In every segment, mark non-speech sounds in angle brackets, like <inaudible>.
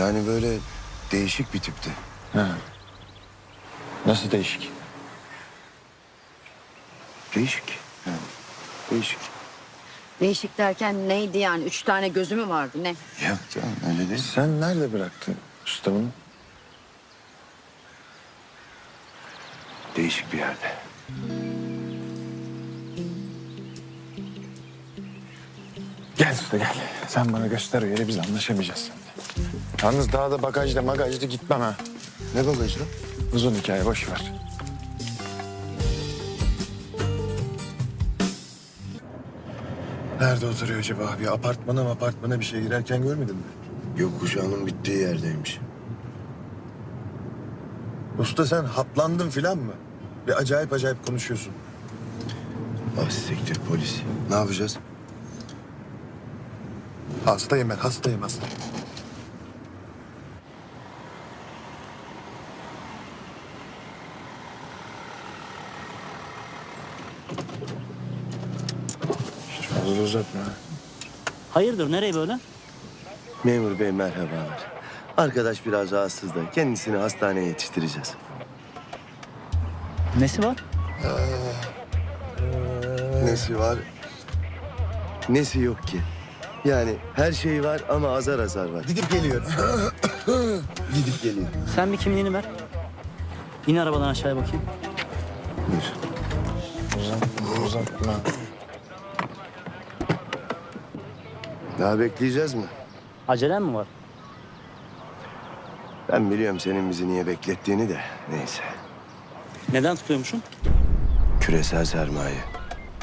Yani böyle değişik bir tipti. Ha. Nasıl değişik? Değişik. Yani değişik. Değişik derken neydi yani? Üç tane gözü mü vardı ne? Yok canım öyle değil. Sen nerede bıraktın usta bunu? Değişik bir yerde. Gel usta gel. Sen bana göster o yeri biz anlaşamayacağız. Yalnız daha da bagajda magajda gitmem ha. Ne bagajı lan? Uzun hikaye boş ver. Nerede oturuyor acaba? Bir apartmana mı apartmana bir şey girerken görmedin mi? Gökkuşağının bittiği yerdeymiş. Usta sen haplandın filan mı? Bir acayip acayip konuşuyorsun. Ah siktir polis. Ne yapacağız? Hastayım ben, hastayım hasta. Fazla uzatma. ha. Hayırdır nereye böyle? Memur bey merhabalar. Arkadaş biraz rahatsız da kendisini hastaneye yetiştireceğiz. Nesi var? Nesi var? Nesi yok ki? Yani her şey var ama azar azar var. Gidip geliyorum. <coughs> Gidip geliyor. Sen bir kimliğini ver. İn arabadan aşağıya bakayım. Uzatma, uzatma. Daha bekleyeceğiz mi? Acelen mi var? Ben biliyorum senin bizi niye beklettiğini de. Neyse. Neden tutuyormuşum? Küresel sermaye.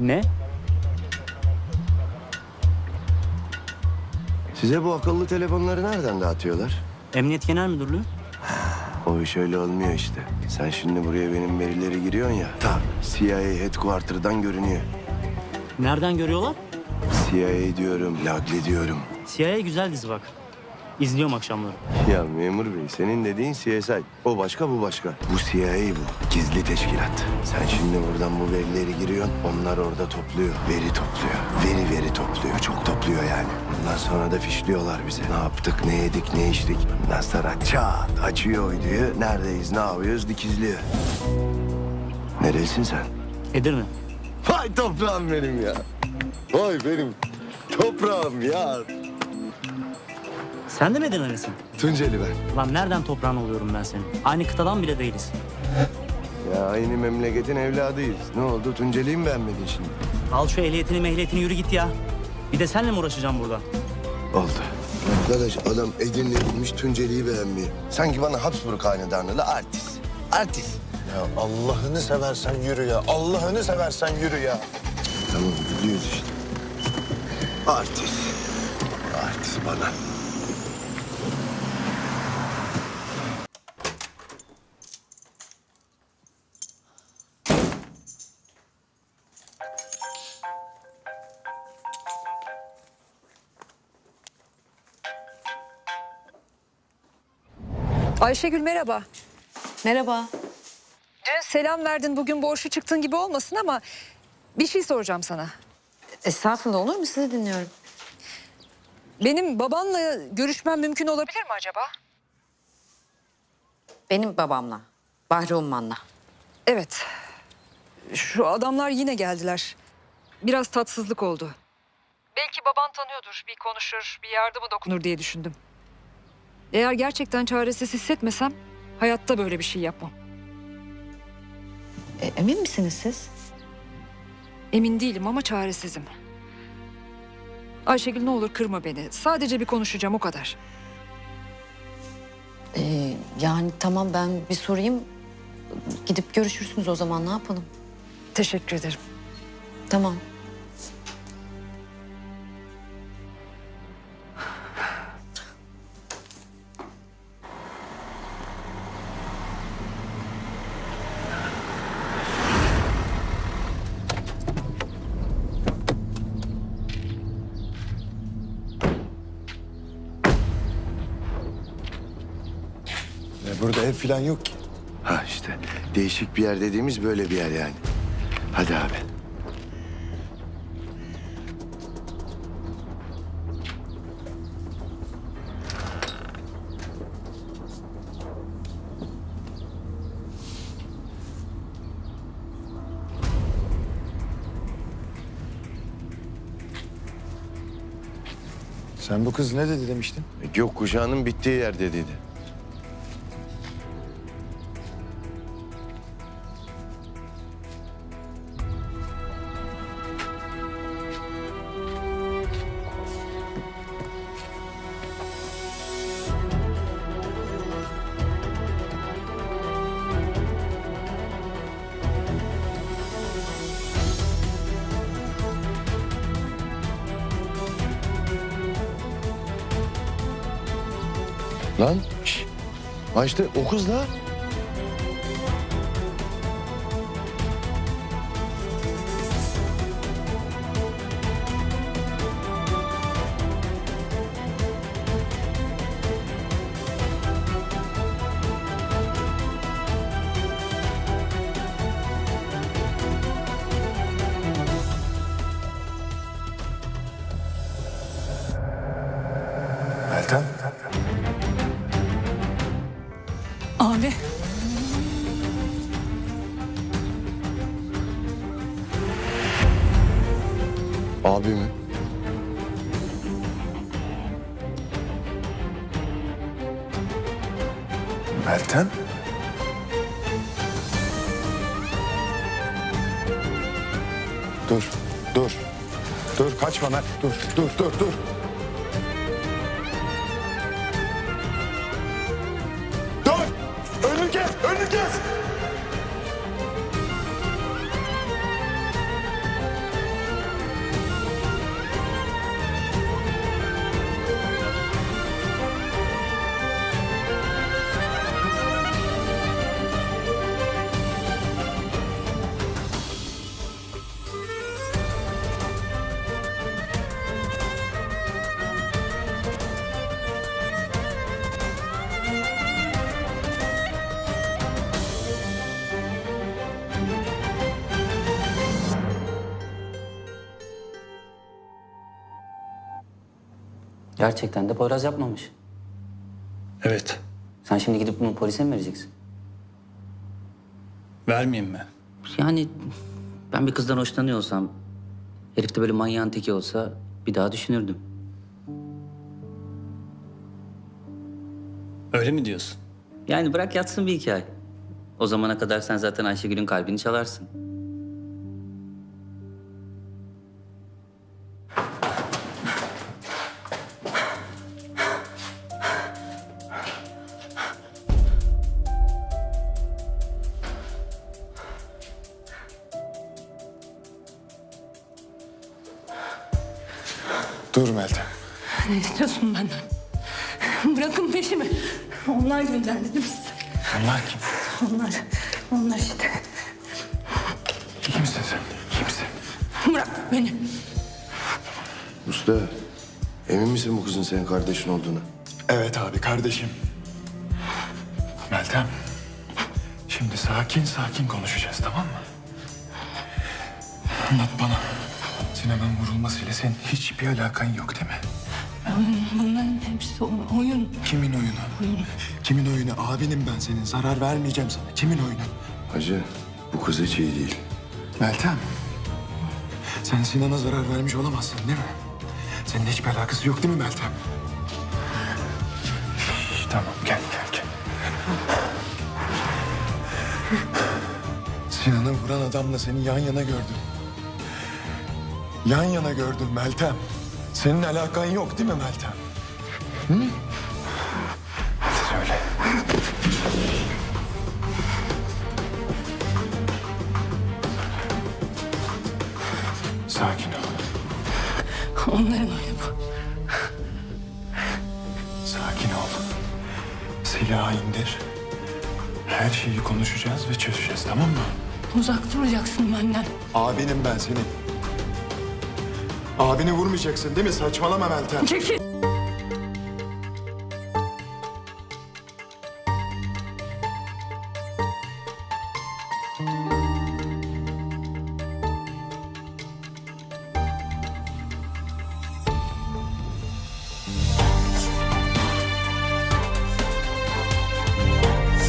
Ne? Size bu akıllı telefonları nereden dağıtıyorlar? Emniyet Genel Müdürlüğü. O iş öyle olmuyor işte. Sen şimdi buraya benim verileri giriyorsun ya. Ta CIA headquarter'dan görünüyor. Nereden görüyorlar? CIA diyorum, Lagli diyorum. CIA güzel dizi bak. İzliyorum akşamları. Ya memur bey senin dediğin CSI. O başka bu başka. Bu CIA bu. Gizli teşkilat. Sen şimdi buradan bu verileri giriyorsun. Onlar orada topluyor. Veri topluyor. Veri veri topluyor. Çok topluyor yani. Ondan sonra da fişliyorlar bize. Ne yaptık, ne yedik, ne içtik. Ondan sonra çat açıyor uyduyu. Neredeyiz, ne yapıyoruz dikizliyor. Nerelisin sen? Edirne. Vay toprağım benim ya. Vay benim toprağım ya. Sen de mi Edirne'lisin? Tunceli ben. Lan nereden toprağın oluyorum ben senin? Aynı kıtadan bile değiliz. Ya aynı memleketin evladıyız. Ne oldu? Tunceli'yi mi beğenmedin şimdi? Al şu ehliyetini mehliyetini yürü git ya. Bir de senle mi uğraşacağım burada? Oldu. Arkadaş adam Edirne gitmiş Tunceli'yi beğenmiyor. Sanki bana Habsburg hanedanlığı artist. Artist. Ya Allah'ını seversen yürü ya. Allah'ını seversen yürü ya. Tamam biliyoruz işte. Artist. Artist bana. Ayşegül merhaba. Merhaba. Selam verdin bugün borçlu çıktın gibi olmasın ama bir şey soracağım sana. Estağfurullah olur mu? Sizi dinliyorum. Benim babanla görüşmem mümkün olabilir mi acaba? Benim babamla. Bahri Umman'la. Evet. Şu adamlar yine geldiler. Biraz tatsızlık oldu. Belki baban tanıyordur, bir konuşur, bir yardımı dokunur diye düşündüm. Eğer gerçekten çaresiz hissetmesem hayatta böyle bir şey yapmam. E, emin misiniz siz? Emin değilim ama çaresizim. Ayşegül ne olur kırma beni. Sadece bir konuşacağım o kadar. E, yani tamam ben bir sorayım. Gidip görüşürsünüz o zaman ne yapalım? Teşekkür ederim. Tamam. Ya burada ev falan yok ki. Ha işte değişik bir yer dediğimiz böyle bir yer yani. Hadi abi. Sen bu kız ne dedi demiştin? E, gökkuşağının bittiği yer dediydi. Lan şş. Ha işte o kız da. Abi. Abi mi? Meltem. Dur, dur. Dur kaçma Mert. Dur, dur, dur, dur. Gerçekten de Poyraz yapmamış. Evet. Sen şimdi gidip bunu polise mi vereceksin? Vermeyeyim mi? Yani ben bir kızdan hoşlanıyorsam, herif de böyle manyağın teki olsa bir daha düşünürdüm. Öyle mi diyorsun? Yani bırak yatsın bir hikaye. O zamana kadar sen zaten Ayşegül'ün kalbini çalarsın. Dur Meltem. Ne istiyorsun benden? Bırakın peşimi. Onlar gönderdi değil mi size? Onlar kim? Onlar, onlar işte. Kimsin sen? Kimsin? Bırak beni. Usta emin misin bu kızın senin kardeşin olduğunu? Evet abi kardeşim. Meltem. Şimdi sakin sakin konuşacağız tamam mı? Anlat bana. Sinem'in vurulmasıyla senin hiçbir alakan yok değil mi? Oyun, bunların hepsi o- oyun. Kimin oyunu? Kimin oyunu? Abinim ben senin. Zarar vermeyeceğim sana. Kimin oyunu? Hacı bu kız hiç iyi değil. Meltem. Sen Sinan'a zarar vermiş olamazsın değil mi? Senin hiçbir alakası yok değil mi Meltem? Şş, tamam gel gel gel. Sinan'ı vuran adamla seni yan yana gördüm. Yan yana gördüm Meltem. Senin alakan yok değil mi Meltem? Hı? Hadi söyle. Sakin ol. Onların oyunu bu. Sakin ol. Silahı indir. Her şeyi konuşacağız ve çözeceğiz tamam mı? Uzak duracaksın benden. Abinim ben senin. Abini vurmayacaksın değil mi? Saçmalama Meltem. Çekil.